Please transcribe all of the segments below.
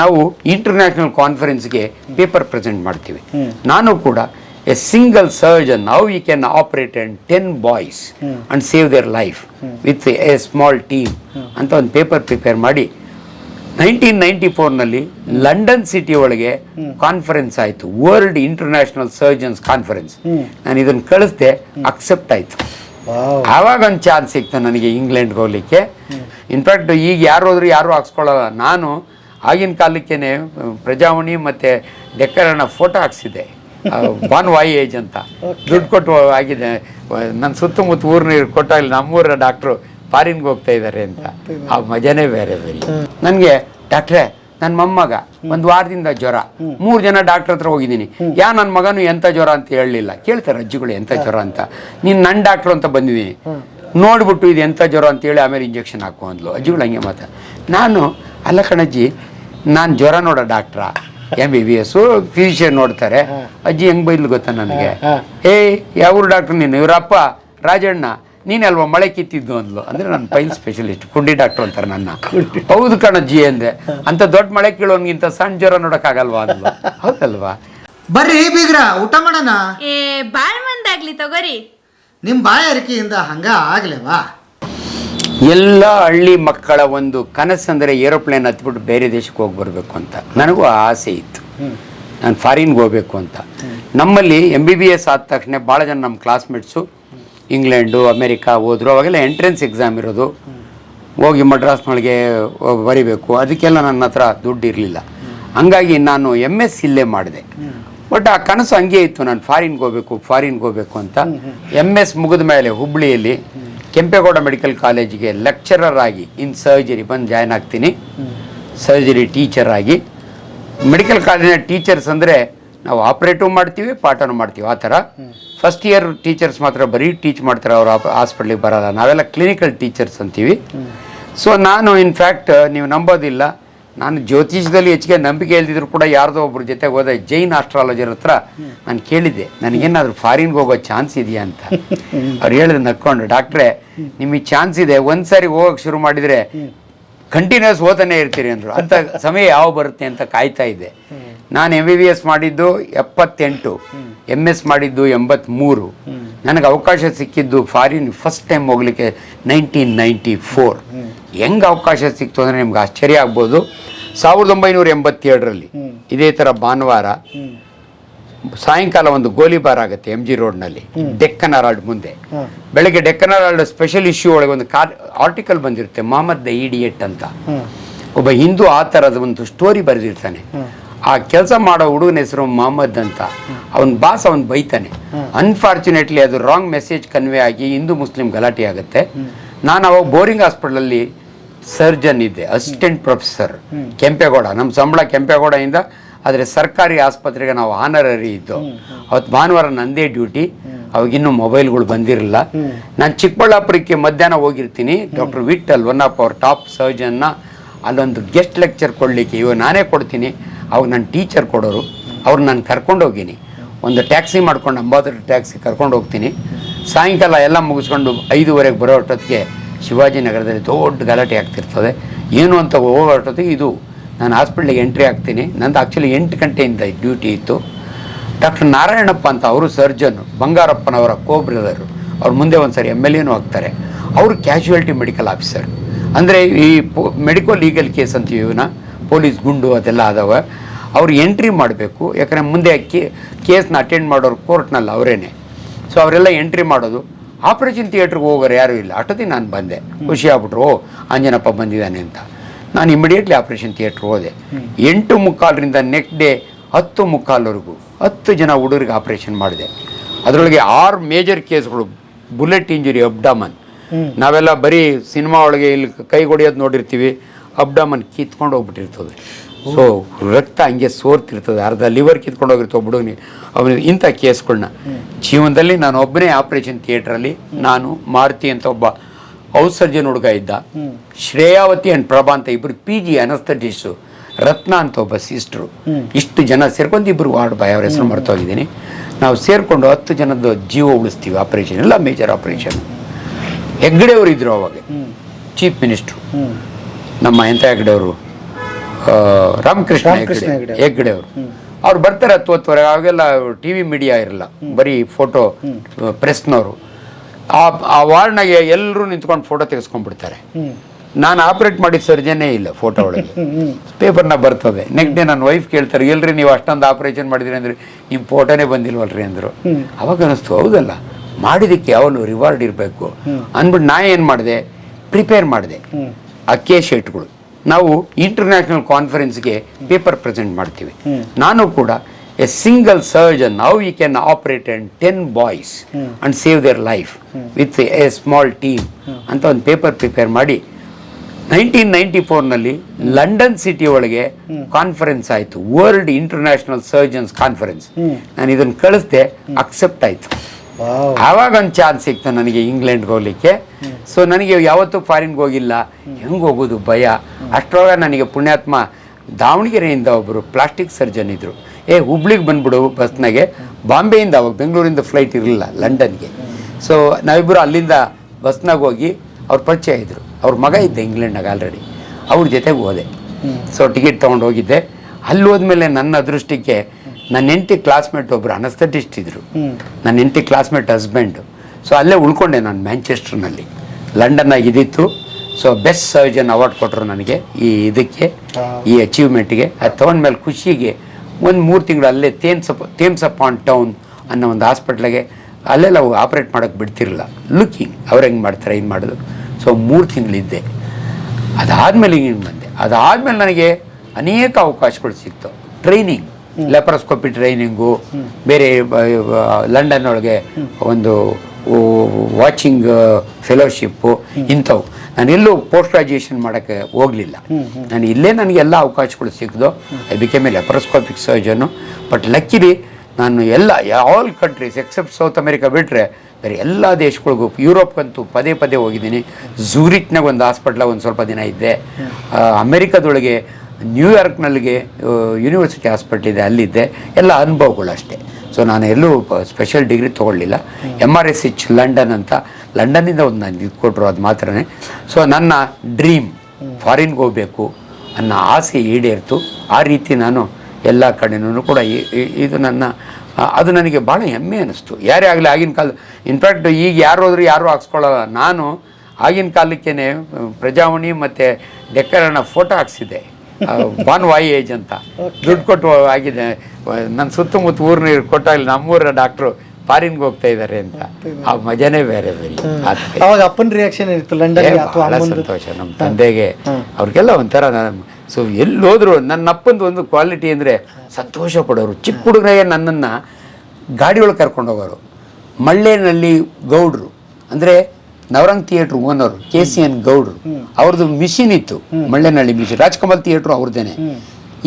ನಾವು international ಕಾನ್ಫರೆನ್ಸ್ಗೆ paper present ಮಾಡ್ತೀವಿ. ನಾನು ಕೂಡ a single surgeon now you can operate and ten boys and save their life with a small team ಅಂತ ಒಂದು paper prepare ಮಾಡಿ. Nineteen ninety ಫೋರ್ನಲ್ಲಿ London city ಒಳಗೆ ಕಾನ್ಫರೆನ್ಸ್ ಆಯಿತು. ವರ್ಲ್ಡ್ ಇಂಟರ್ನ್ಯಾಷನಲ್ ಸರ್ಜನ್ಸ್ ಕಾನ್ಫರೆನ್ಸ್ ನಾನು ಇದನ್ನು ಕಳಿಸ್ದೆ ಅಕ್ಸೆಪ್ಟ್ ಆಯಿತು. ಆವಾಗ ಒಂದು ಚಾನ್ಸ್ ಸಿಕ್ತು ನನಗೆ ಇಂಗ್ಲೆಂಡ್ಗೆ ಹೋಗ್ಲಿಕ್ಕೆ. ಇನ್ಫ್ಯಾಕ್ಟ್ ಈಗ ಯಾರು ಹೋದ್ರು ಯಾರೂ ಹಾಕ್ಸ್ಕೊಳ್ಳಲ್ಲ. ನಾನು ಆಗಿನ ಕಾಲಕ್ಕೇನೆ ಪ್ರಜಾವಾಣಿ ಮತ್ತೆ ಡೆಕ್ಕರಣ್ಣ ಫೋಟೋ ಹಾಕ್ಸಿದ್ದೆ ಬಾನ್ ವಾಯಿ ಏಜ್ ಅಂತ. ದುಡ್ಡು ಕೊಟ್ಟು ಆಗಿದೆ. ನನ್ನ ಸುತ್ತಮುತ್ತ ಊರಿನ ಕೊಟ್ಟಾಗ ನಮ್ಮೂರ ಡಾಕ್ಟ್ರು ಫಾರಿನ್ಗೆ ಹೋಗ್ತಾ ಇದ್ದಾರೆ ಅಂತ. ಆ ಮಜಾನೇ ಬೇರೆ ಬೇರೆ. ನನಗೆ ಡಾಕ್ಟ್ರೇ ನನ್ನ ಮೊಮ್ಮಗ ಒಂದು ವಾರದಿಂದ ಜ್ವರ. ಮೂರು ಜನ ಡಾಕ್ಟರ್ ಹತ್ರ ಹೋಗಿದ್ದೀನಿ. ಯಾ ನನ್ನ ಮಗನು ಎಂಥ ಜ್ವರ ಅಂತ ಹೇಳಲಿಲ್ಲ. ಕೇಳ್ತಾರೆ ಅಜ್ಜಿಗಳು ಎಂಥ ಜ್ವರ ಅಂತ. ನೀನು ನನ್ನ ಡಾಕ್ಟ್ರು ಅಂತ ಬಂದಿದ್ದೀನಿ. ನೋಡ್ಬಿಟ್ಟು ಇದು ಎಂಥ ಜ್ವರ ಅಂತ ಹೇಳಿ ಆಮೇಲೆ ಇಂಜೆಕ್ಷನ್ ಹಾಕು ಅಂದ್ಲು. ಅಜ್ಜಿಗಳು ಹಂಗೆ ಮಾತಾ ನಾನು ಅಲ್ಲ ಕಣಜ್ಜಿ ನಾನು ಜ್ವರ ನೋಡೋ ಡಾಕ್ಟ್ರಾ. M B B S physician ನೋಡ್ತಾರೆ. ಅಜ್ಜಿ ಹೆಂಗ್ ಬೈದ್ಲು ಗೊತ್ತಾ ನನಗೆ? ಏ ಯಾವ ಡಾಕ್ಟರ್ ನೀನು? ಇವರಪ್ಪ ರಾಜಣ್ಣ ನೀನಲ್ವಾ ಮಳೆ ಕಿತ್ತಿದ್ದು ಅಂದ್ಲು. ಅಂದ್ರೆ ನನ್ನ ಪೈಲ್ ಸ್ಪೆಷಲಿಸ್ಟ್ ಕುಂಡಿ ಡಾಕ್ಟರ್ ಅಂತಾರೆ ನನ್ನ. ಹೌದು ಕಣಜ್ಜಿ ಅಂದೆ ಅಂತ ದೊಡ್ಡ ಮಳೆ ಕೀಳೋನ್ಗಿಂತ ಸಣ್ಣ ಜ್ವರ ನೋಡಕ್ಕಾಗಲ್ವಾ ಅಂದ್ಲು. ಹೌದಲ್ವಾ? ಬರ್ರಿ ಬೀಗ್ರ ಊಟ ಮಾಡೋಣ? ಏ ಬಾಳ್ ಮಂದಾಗ್ಲಿ ತಗೋರಿ. ನಿಮ್ಮ ಬಾಯಾರಿಕೆಯಿಂದ ಹಂಗ ಆಗ್ಲೇವಾ? ಎಲ್ಲ ಹಳ್ಳಿ ಮಕ್ಕಳ ಒಂದು ಕನಸಂದರೆ ಏರೋಪ್ಲೇನ್ ಹತ್ಬಿಟ್ಟು ಬೇರೆ ದೇಶಕ್ಕೆ ಹೋಗಿ ಬರಬೇಕು ಅಂತ. ನನಗೂ ಆ ಆಸೆ ಇತ್ತು. ನಾನು ಫಾರಿನ್ಗೆ ಹೋಗಬೇಕು ಅಂತ. ನಮ್ಮಲ್ಲಿ ಎಂ ಬಿ ಬಿ ಎಸ್ ಆದ ತಕ್ಷಣ ಭಾಳ ಜನ ನಮ್ಮ ಕ್ಲಾಸ್ಮೇಟ್ಸು ಇಂಗ್ಲೆಂಡು ಅಮೇರಿಕಾ ಹೋದ್ರು. ಅವಾಗೆಲ್ಲ ಎಂಟ್ರೆನ್ಸ್ ಎಕ್ಸಾಮ್ ಇರೋದು. ಹೋಗಿ ಮಡ್ರಾಸ್ನೊಳಗೆ ಬರೀಬೇಕು. ಅದಕ್ಕೆಲ್ಲ ನನ್ನ ಹತ್ರ ದುಡ್ಡು ಇರಲಿಲ್ಲ. ಹಂಗಾಗಿ ನಾನು ಎಂ ಎಸ್ ಇಲ್ಲೇ ಮಾಡಿದೆ. ಬಟ್ ಆ ಕನಸು ಹಂಗೆ ಇತ್ತು. ನಾನು ಫಾರಿನ್ಗೆ ಹೋಗಬೇಕು ಫಾರಿನ್ಗೆ ಹೋಗಬೇಕು ಅಂತ. ಎಂ ಎಸ್ ಮುಗಿದ ಮೇಲೆ ಹುಬ್ಳಿಯಲ್ಲಿ ಕೆಂಪೇಗೌಡ ಮೆಡಿಕಲ್ ಕಾಲೇಜಿಗೆ ಲೆಕ್ಚರರ್ ಆಗಿ ಇನ್ ಸರ್ಜರಿ ಬಂದು ಜಾಯ್ನ್ ಆಗ್ತೀನಿ. ಸರ್ಜರಿ ಟೀಚರ್ ಆಗಿ. ಮೆಡಿಕಲ್ ಕಾಲೇಜಿನ ಟೀಚರ್ಸ್ ಅಂದರೆ ನಾವು ಆಪ್ರೇಟಿವ್ ಮಾಡ್ತೀವಿ, ಪಾಠನೂ ಮಾಡ್ತೀವಿ, ಆ ಥರ. ಫಸ್ಟ್ ಇಯರ್ ಟೀಚರ್ಸ್ ಮಾತ್ರ ಬರೀ ಟೀಚ್ ಮಾಡ್ತಾರೆ, ಅವ್ರು ಹಾಸ್ಪಿಟ್ಲಿಗೆ ಬರೋಲ್ಲ. ನಾವೆಲ್ಲ ಕ್ಲಿನಿಕಲ್ ಟೀಚರ್ಸ್ ಅಂತೀವಿ. ಸೊ ನಾನು ಇನ್ಫ್ಯಾಕ್ಟ್ ನೀವು ನಂಬೋದಿಲ್ಲ. ನಾನು ಜ್ಯೋತಿಷ್ಯದಲ್ಲಿ ಹೆಚ್ಚಿಗೆ ನಂಬಿಕೆ ಇಲ್ದಿದ್ರು ಕೂಡ ಯಾರ್ದೋ ಒಬ್ರ ಜೊತೆ ಹೋದ ಜೈನ್ ಆಸ್ಟ್ರಾಲಜರ್ ಹತ್ರ ನಾನು ಕೇಳಿದ್ದೆ, ನನಗೇನಾದ್ರು ಫಾರಿನ್ಗೆ ಹೋಗೋ ಚಾನ್ಸ್ ಇದೆಯಾ ಅಂತ? ಅವ್ರು ಹೇಳಿದ್ರು ನಕ್ಕೊಂಡು ಡಾಕ್ಟ್ರೆ, ನಿಮಗೆ ಚಾನ್ಸ್ ಇದೆ, ಒಂದ್ಸರಿ ಹೋಗೋಕೆ ಶುರು ಮಾಡಿದರೆ ಕಂಟಿನ್ಯೂಸ್ ಓದನೇ ಇರ್ತೀರಿ ಅಂದರು. ಅಂತ ಸಮಯ ಯಾವ ಬರುತ್ತೆ ಅಂತ ಕಾಯ್ತಾ ಇದ್ದೆ. ನಾನು ಎಂ ಬಿ ಬಿ ಎಸ್ ಮಾಡಿದ್ದು ಎಪ್ಪತ್ತೆಂಟು ಎಂ ಎಸ್ ಮಾಡಿದ್ದು ಎಂಬತ್ತ್ಮೂರು ನನಗೆ ಅವಕಾಶ ಸಿಕ್ಕಿದ್ದು ಫಾರಿನ್ ಫಸ್ಟ್ ಟೈಮ್ ಹೋಗ್ಲಿಕ್ಕೆ ನೈನ್ಟೀನ್ ನೈಂಟಿ ಫೋರ್ ಹೆಂಗೆ ಅವಕಾಶ ಸಿಕ್ತು ಅಂದರೆ ನಿಮ್ಗೆ ಆಶ್ಚರ್ಯ ಆಗ್ಬೋದು. ಸಾವಿರದ ಒಂಬೈನೂರ ಎಂಬತ್ತೇಳರಲ್ಲಿ ಇದೇ ಥರ ಭಾನುವಾರ ಸಾಯಂಕಾಲ ಒಂದು ಗೋಲಿಬಾರ್ ಆಗುತ್ತೆ ಎಂ ಜಿ ರೋಡ್ನಲ್ಲಿ ಡೆಕ್ಕನ್ ಅರಾಲ್ಡ್ ಮುಂದೆ. ಬೆಳಗ್ಗೆ ಡೆಕ್ಕನ್ ಅರಾಲ್ಡ್ ಸ್ಪೆಷಲ್ ಇಶ್ಯೂ ಒಳಗೆ ಒಂದು ಕಾರ್ ಆರ್ಟಿಕಲ್ ಬಂದಿರುತ್ತೆ, ಮೊಹಮ್ಮದ್ ದ ಇಡಿಯಟ್ ಅಂತ. ಒಬ್ಬ ಹಿಂದೂ ಆ ಥರದ ಒಂದು ಸ್ಟೋರಿ ಬರೆದಿರ್ತಾನೆ. ಆ ಕೆಲಸ ಮಾಡೋ ಹುಡುಗನ ಹೆಸರು ಮೊಹಮ್ಮದ್ ಅಂತ. ಅವನ ಬಾಸ್ ಅವನ್ ಬೈತಾನೆ. ಅನ್ಫಾರ್ಚುನೇಟ್ಲಿ ಅದು ರಾಂಗ್ ಮೆಸೇಜ್ ಕನ್ವೆ ಆಗಿ ಹಿಂದೂ ಮುಸ್ಲಿಂ ಗಲಾಟೆ ಆಗುತ್ತೆ. ನಾನು ಅವಾಗ ಬೋರಿಂಗ್ ಹಾಸ್ಪಿಟಲಲ್ಲಿ ಸರ್ಜನ್ ಇದ್ದೆ ಅಸಿಸ್ಟೆಂಟ್ ಪ್ರೊಫೆಸರ್ ಕೆಂಪೇಗೌಡ ನಮ್ಮ ಸಂಬಳ ಕೆಂಪೇಗೌಡದಿಂದ ಆದರೆ ಸರ್ಕಾರಿ ಆಸ್ಪತ್ರೆಗೆ ನಾವು ಆನರರಿ ಇದ್ದು. ಅವತ್ತು ಭಾನುವಾರ ನಂದೇ ಡ್ಯೂಟಿ ಅವಾಗಿನ್ನೂ ಮೊಬೈಲ್ಗಳು ಬಂದಿರಲಿಲ್ಲ. ನಾನು ಚಿಕ್ಕಬಳ್ಳಾಪುರಕ್ಕೆ ಮಧ್ಯಾಹ್ನ ಹೋಗಿರ್ತೀನಿ. Doctor Vittal one of our top ಸರ್ಜನ್ನ ಅಲ್ಲೊಂದು ಗೆಸ್ಟ್ ಲೆಕ್ಚರ್ ಕೊಡಲಿಕ್ಕೆ ಇವಾಗ ನಾನೇ ಕೊಡ್ತೀನಿ. ಅವಾಗ ನನ್ನ ಟೀಚರ್ ಕೊಡೋರು ಅವ್ರು ನಾನು ಕರ್ಕೊಂಡು ಹೋಗಿನಿ. ಒಂದು ಟ್ಯಾಕ್ಸಿ ಮಾಡ್ಕೊಂಡು ಅಂಬಾದ್ರ ಟ್ಯಾಕ್ಸಿ ಕರ್ಕೊಂಡು ಹೋಗ್ತೀನಿ. ಸಾಯಂಕಾಲ ಎಲ್ಲ ಮುಗಿಸ್ಕೊಂಡು ಐದುವರೆಗೆ ಬರೋ ಅಷ್ಟೊತ್ತಿಗೆ ಶಿವಾಜಿನಗರದಲ್ಲಿ ದೊಡ್ಡ ಗಲಾಟೆ ಆಗ್ತಿರ್ತದೆ. ಏನು ಅಂತ ಹೋಗೋ ಅಷ್ಟೊತ್ತಿಗೆ ಇದು, ನಾನು ಹಾಸ್ಪಿಟ್ಲಿಗೆ ಎಂಟ್ರಿ ಆಗ್ತೀನಿ ನಂದು ಆ್ಯಕ್ಚುಲಿ ಎಂಟು ಗಂಟೆಯಿಂದ ಡ್ಯೂಟಿ ಇತ್ತು. ಡಾಕ್ಟರ್ ನಾರಾಯಣಪ್ಪ ಅಂತ ಅವರು ಸರ್ಜನ್ ಬಂಗಾರಪ್ಪನವರ ಕೋ ಬ್ರದರು ಅವ್ರು ಮುಂದೆ ಒಂದು ಸರಿ ಎಂ ಎಲ್ ಎನೂ ಆಗ್ತಾರೆ. ಅವರು ಕ್ಯಾಶುವಲ್ಟಿ ಮೆಡಿಕಲ್ ಆಫೀಸರ್ ಅಂದರೆ ಈ ಪೊ ಮೆಡಿಕೋ ಲೀಗಲ್ ಕೇಸ್ ಅಂತೀವಿ ಇವನ್ನ. ಪೊಲೀಸ್ ಗುಂಡು ಅದೆಲ್ಲ ಅದಾವ ಅವ್ರು ಎಂಟ್ರಿ ಮಾಡಬೇಕು. ಯಾಕಂದರೆ ಮುಂದೆ ಕೇ ಕೇಸ್ನ ಅಟೆಂಡ್ ಮಾಡೋರು ಕೋರ್ಟ್ನಲ್ಲಿ ಅವರೇನೆ. ಸೊ ಅವರೆಲ್ಲ ಎಂಟ್ರಿ ಮಾಡೋದು. ಆಪ್ರೇಷನ್ ಥಿಯೇಟ್ರಿಗೆ ಹೋಗೋರು ಯಾರೂ ಇಲ್ಲ. ಅಷ್ಟೊತ್ತಿ ನಾನು ಬಂದೆ. ಖುಷಿ ಆಗ್ಬಿಟ್ರು. ಓ ಅಂಜನಪ್ಪ ಬಂದಿದ್ದಾನೆ ಅಂತ. ನಾನು ಇಮಿಡಿಯೇಟ್ಲಿ ಆಪ್ರೇಷನ್ ಥಿಯೇಟ್ರ್ ಹೋದೆ. ಎಂಟು ಮುಕ್ಕಾಲರಿಂದ ನೆಕ್ಸ್ಟ್ ಡೇ ಹತ್ತು ಮುಕ್ಕಾಲ್ವರೆಗೂ ಹತ್ತು ಜನ ಹುಡುಗರಿಗೆ ಆಪ್ರೇಷನ್ ಮಾಡಿದೆ. ಅದರೊಳಗೆ ಆರು ಮೇಜರ್ ಕೇಸ್ಗಳು. ಬುಲೆಟ್ ಇಂಜುರಿ ಅಬ್ಡಾಮನ್ ನಾವೆಲ್ಲ ಬರೀ ಸಿನಿಮಾ ಒಳಗೆ ಇಲ್ಲಿ ಕೈ ಹೊಡಿಯೋದು ನೋಡಿರ್ತೀವಿ. ಅಬ್ಡಾಮನ್ ಕಿತ್ಕೊಂಡು ಹೋಗ್ಬಿಟ್ಟಿರ್ತದೆ. ಸೊ ರಕ್ತ ಹಂಗೆ ಸೋರ್ತಿರ್ತದೆ. ಅರ್ಧ ಲಿವರ್ ಕಿತ್ಕೊಂಡು ಹೋಗಿರ್ತವೆ ಹುಡುಗನಿ ಅವನಿಗೆ ಇಂಥ ಕೇಸ್ಗಳನ್ನ ಜೀವನದಲ್ಲಿ ನಾನು ಒಬ್ಬನೇ ಆಪ್ರೇಷನ್ ಥಿಯೇಟ್ರಲ್ಲಿ ನಾನು ಮಾರುತಿ ಅಂತ ಒಬ್ಬ ಔಟ್ ಹುಡುಗ ಇದ್ದ. ಶ್ರೇಯಾವತಿ ಆ್ಯಂಡ್ ಪ್ರಭಾ ಅಂತ ಇಬ್ಬರು ಪಿ ಜಿ ಅನಸ್ತಟಿಸ್ಟು ರತ್ನ ಅಂತ ಒಬ್ಬ ಸಿಸ್ಟ್ರು ಇಷ್ಟು ಜನ ಸೇರ್ಕೊಂಡು ಇಬ್ಬರು ವಾರ್ಡ್ ಬಾಯ್ ಅವ್ರ ಹೆಸರು ಮರ್ತೋಗಿದ್ದೀನಿ ನಾವು ಸೇರಿಕೊಂಡು ಹತ್ತು ಜನದ ಜೀವ ಉಳಿಸ್ತೀವಿ ಆಪ್ರೇಷನ್ ಎಲ್ಲ ಮೇಜರ್ ಆಪ್ರೇಷನ್ ಹೆಗ್ಗಡೆಯವರು ಇದ್ರು ಅವಾಗ. ಚೀಫ್ ಮಿನಿಸ್ಟ್ರು ನಮ್ಮ ಎಂತ ಹೆಗ್ಡೆಯವರು ರಾಮಕೃಷ್ಣ ಹೆಗ್ಡೆಯವರು ಹೆಗ್ಡೆ ಹೆಗ್ಡೆ. ಹೆಗ್ಡೆ ಅವರು ಅವ್ರು ಬರ್ತಾರೆ ಹತ್ತು ಹತ್ತುವರೆ ಅವಾಗೆಲ್ಲ ಟಿ ವಿ ಮೀಡಿಯಾ ಇರಲ್ಲ ಬರೀ ಫೋಟೋ ಪ್ರೆಸ್ನವರು. ಆ ಆ ವಾರ್ಡ್ನಾಗೆ ಎಲ್ಲರೂ ನಿಂತ್ಕೊಂಡು ಫೋಟೋ ತೆಗೆಸ್ಕೊಂಡ್ಬಿಡ್ತಾರೆ. ನಾನು ಆಪ್ರೇಟ್ ಮಾಡಿದ ಸರ್ಜನೇ ಇಲ್ಲ ಫೋಟೋ ಒಳಗೆ. ಪೇಪರ್ನ ಬರ್ತದೆ. ನೆಕ್ಸ್ಟ್ ಡೇ ನನ್ನ ವೈಫ್ ಕೇಳ್ತಾರೆ ಎಲ್ರಿ ನೀವು ಅಷ್ಟೊಂದು ಆಪ್ರೇಷನ್ ಮಾಡಿದ್ರಿ ಅಂದ್ರೆ ನಿಮ್ಮ ಫೋಟೋನೇ ಬಂದಿಲ್ವಲ್ರಿ ಅಂದರು. ಅವಾಗ ಅನಿಸ್ತು ಹೌದಲ್ಲ ಮಾಡಿದಕ್ಕೆ ಯಾವಾಗಲೂ ರಿವಾರ್ಡ್ ಇರಬೇಕು ಅಂದ್ಬಿಟ್ಟು ನಾ ಏನು ಮಾಡಿದೆ ಪ್ರಿಪೇರ್ ಮಾಡಿದೆ. ಆ ಶೇಟ್ಗಳು. ಶೀಟ್ಗಳು ನಾವು ಇಂಟರ್ನ್ಯಾಷನಲ್ ಕಾನ್ಫರೆನ್ಸ್ಗೆ ಪೇಪರ್ ಪ್ರೆಸೆಂಟ್ ಮಾಡ್ತೀವಿ. ನಾನು ಕೂಡ a single surgeon now you can operate and ten boys and save their life with a small team ಅಂತ ಒಂದು ಪೇಪರ್ ಪ್ರಿಪೇರ್ ಮಾಡಿ. ನೈನ್ಟೀನ್ ನೈಂಟಿ ಫೋರ್ನಲ್ಲಿ ಲಂಡನ್ ಸಿಟಿ ಒಳಗೆ ಕಾನ್ಫರೆನ್ಸ್ ಆಯಿತು. ವರ್ಲ್ಡ್ ಇಂಟರ್ನ್ಯಾಷನಲ್ ಸರ್ಜನ್ಸ್ ಕಾನ್ಫರೆನ್ಸ್ ನಾನು ಇದನ್ನು ಕಳಿಸ್ದೆ ಅಕ್ಸೆಪ್ಟ್ ಆಯಿತು. ಆವಾಗ ಒಂದು ಚಾನ್ಸ್ ಸಿಕ್ತು ನನಗೆ ಇಂಗ್ಲೆಂಡ್ಗೆ ಹೋಗ್ಲಿಕ್ಕೆ. ಸೊ ನನಗೆ ಯಾವತ್ತೂ ಫಾರಿನ್ಗೆ ಹೋಗಿಲ್ಲ. ಹೆಂಗೆ ಹೋಗೋದು ಭಯ. ಅಷ್ಟರೊಳಗೆ ನನಗೆ ಪುಣ್ಯಾತ್ಮ ದಾವಣಗೆರೆಯಿಂದ ಒಬ್ಬರು ಪ್ಲಾಸ್ಟಿಕ್ ಸರ್ಜನ್ ಇದ್ದರು ಏ ಹುಬ್ಳಿಗೆ ಬಂದ್ಬಿಡು ಬಸ್ನಾಗೆ. ಬಾಂಬೆಯಿಂದ ಅವಾಗ ಬೆಂಗಳೂರಿಂದ ಫ್ಲೈಟ್ ಇರಲಿಲ್ಲ ಲಂಡನ್ಗೆ. ಸೊ ನಾವಿಬ್ಬರು ಅಲ್ಲಿಂದ ಬಸ್ನಾಗ ಹೋಗಿ ಅವ್ರು ಪರಿಚಯ ಇದ್ದರು ಅವ್ರ ಮಗ ಇದ್ದ ಇಂಗ್ಲೆಂಡ್ನಾಗ ಆಲ್ರೆಡಿ ಅವ್ರ ಜೊತೆಗೆ ಹೋದೆ. ಸೊ ಟಿಕೆಟ್ ತೊಗೊಂಡು ಹೋಗಿದ್ದೆ. ಅಲ್ಲಿ ಹೋದ್ಮೇಲೆ ನನ್ನ ಅದೃಷ್ಟಕ್ಕೆ ನನ್ನ ಹೆಂಡತಿ ಕ್ಲಾಸ್ಮೇಟ್ ಒಬ್ರು ಅನಸ್ಥೆಟಿಸ್ಟ್ ಇದ್ರು. ನನ್ನ ಹೆಂಡತಿ ಕ್ಲಾಸ್ಮೇಟ್ ಹಸ್ಬೆಂಡು ಸೊ ಅಲ್ಲೇ ಉಳ್ಕೊಂಡೆ ನಾನು ಮ್ಯಾಂಚೆಸ್ಟರ್ನಲ್ಲಿ ಲಂಡನ್ನಾಗ ಇದಿತ್ತು. ಸೊ ಬೆಸ್ಟ್ ಸರ್ಜನ್ ಅವಾರ್ಡ್ ಕೊಟ್ಟರು ನನಗೆ ಈ ಇದಕ್ಕೆ ಈ ಅಚೀವ್ಮೆಂಟ್ಗೆ ಅದು ತೊಗೊಂಡ್ಮೇಲೆ ಖುಷಿಗೆ ಒಂದು ಮೂರು ತಿಂಗಳು ಅಲ್ಲೇ Thames Thames up on town ಅನ್ನೋ ಒಂದು ಹಾಸ್ಪಿಟ್ಲಿಗೆ ಅಲ್ಲೆಲ್ಲ ಆಪ್ರೇಟ್ ಮಾಡೋಕ್ಕೆ ಬಿಡ್ತಿರಲಿಲ್ಲ. ಲುಕಿಂಗ್ ಅವ್ರು ಹೆಂಗೆ ಮಾಡ್ತಾರೆ ಏನು ಮಾಡೋದು? ಸೊ ಮೂರು ತಿಂಗಳಿದ್ದೆ ಅದಾದಮೇಲೆ ಹಿಂಗೆ ಬಂದೆ? ಅದಾದಮೇಲೆ ನನಗೆ ಅನೇಕ ಅವಕಾಶಗಳು ಸಿಕ್ತು. ಟ್ರೈನಿಂಗ್ ಲೆಪರೋಸ್ಕೋಪಿ ಟ್ರೈನಿಂಗು, ಬೇರೆ ಲಂಡನ್ ಒಳಗೆ ಒಂದು ವಾಚಿಂಗ್ ಫೆಲೋಶಿಪ್ಪು ಇಂಥವು. ನಾನು ಎಲ್ಲೂ ಪೋಸ್ಟ್ ಗ್ರಾಜುಯೇಷನ್ ಮಾಡೋಕ್ಕೆ ಹೋಗಲಿಲ್ಲ. ನಾನು ಇಲ್ಲೇ ನನಗೆಲ್ಲ ಅವಕಾಶಗಳು ಸಿಕ್ಕಿದೋ I became a laparoscopic surgeon. But luckily ನಾನು ಎಲ್ಲ all countries except south America ಬಿಟ್ಟರೆ ಬೇರೆ ಎಲ್ಲ ದೇಶಗಳಿಗೂ ಯುರೋಪ್ಗಂತೂ ಪದೇ ಪದೇ ಹೋಗಿದ್ದೀನಿ. ಝೂರಿಕ್ನಾಗ ಒಂದು ಹಾಸ್ಪಿಟ್ಲಾಗ ಒಂದು ಸ್ವಲ್ಪ ದಿನ ಇದ್ದೆ. ಅಮೆರಿಕದೊಳಗೆ ನ್ಯೂಯಾರ್ಕ್ನಲ್ಲಿಗೆ ಯೂನಿವರ್ಸಿಟಿ ಹಾಸ್ಪಿಟ್ಲ್ ಇದೆ, ಅಲ್ಲಿದ್ದೆ. ಎಲ್ಲ ಅನುಭವಗಳು ಸೊ ನಾನು ಎಲ್ಲೂ ಸ್ಪೆಷಲ್ ಡಿಗ್ರಿ ತೊಗೊಳ್ಳಿಲ್ಲ. ಎಂ ಆರ್ ಎಸ್ ಇಚ್ ಲಂಡನ್ ಅಂತ. ಲಂಡನ್ನಿಂದ ಒಂದು ನಾನು ಇದು ಕೊಟ್ಟರು ಅದು ಮಾತ್ರನೇ. ಸೊ ನನ್ನ ಡ್ರೀಮ್, ಫಾರಿನ್ಗೆ ಹೋಗಬೇಕು ಅನ್ನೋ ಆಸೆ ಈಡೇರ್ತು. ಆ ರೀತಿ ನಾನು ಎಲ್ಲ ಕಡೆನೂ ಕೂಡ ಇದು ನನ್ನ ಅದು ನನಗೆ ಭಾಳ ಹೆಮ್ಮೆ ಅನ್ನಿಸ್ತು ಯಾರೇ ಆಗಲಿ, ಆಗಿನ ಕಾಲ ಇನ್ಫ್ಯಾಕ್ಟ್ ಈಗ ಯಾರು ಹೋದ್ರೂ ಯಾರೂ ಹಾಕ್ಸ್ಕೊಳ್ಳಲ್ಲ. ನಾನು ಆಗಿನ ಕಾಲಕ್ಕೇ ಪ್ರಜಾವಾಣಿ ಮತ್ತು ಡೆಕ್ಕರನ್ನ ಫೋಟೋ ಹಾಕ್ಸಿದ್ದೆ. ಬಾನ್ ವಾಯಿ ಏಜ್ ಅಂತ. ದುಡ್ಡು ಕೊಟ್ಟು ಆಗಿದೆ. ನನ್ನ ಸುತ್ತಮುತ್ತ ಊರಿನ ಕೊಟ್ಟಾಗ ನಮ್ಮೂರ ಡಾಕ್ಟ್ರು ಫಾರಿನ್ಗೆ ಹೋಗ್ತಾ ಇದ್ದಾರೆ ಅಂತ. ಆ ಮಜಾನೇ ಬೇರೆ ಬೇರೆ ಅವಾಗ ಅಪ್ಪನ ರಿಯಾಕ್ಷನ್ ಇತ್ತು ಲಂಡನ್ ಬಹಳ ಸಂತೋಷ ನಮ್ಮ ತಂದೆಗೆ. ಅವ್ರಿಗೆಲ್ಲ ಒಂಥರ ಸೊ ಎಲ್ಲೋದ್ರು ನನ್ನ ಅಪ್ಪಂದು ಒಂದು ಕ್ವಾಲಿಟಿ ಅಂದರೆ ಸಂತೋಷ ಪಡೋರು. ಚಿಕ್ಕ ಹುಡುಗರಾಗೆ ನನ್ನನ್ನು ಗಾಡಿ ಒಳಗೆ ಕರ್ಕೊಂಡು ಹೋಗೋರು. ಮಳ್ಳೇನಲ್ಲಿ ಗೌಡ್ರು. ಅಂದರೆ Navrang theatre owner K C N ಗೌಡ್ರು ಅವ್ರದ್ದು ಮಿಷಿನ್ ಇತ್ತು ಮಳ್ಳೆನಹಳ್ಳಿ ಮಿಷಿನ್ ರಾಜ್ಕಮಲ್ ಥಿಯೇಟ್ರು ಅವ್ರದ್ದೇನೆ.